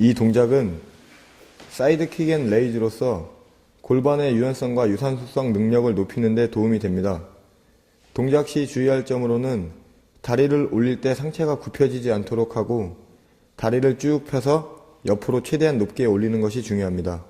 이 동작은 사이드킥 앤 레이즈로서 골반의 유연성과 유산소성 능력을 높이는 데 도움이 됩니다. 동작 시 주의할 점으로는 다리를 올릴 때 상체가 굽혀지지 않도록 하고 다리를 쭉 펴서 옆으로 최대한 높게 올리는 것이 중요합니다.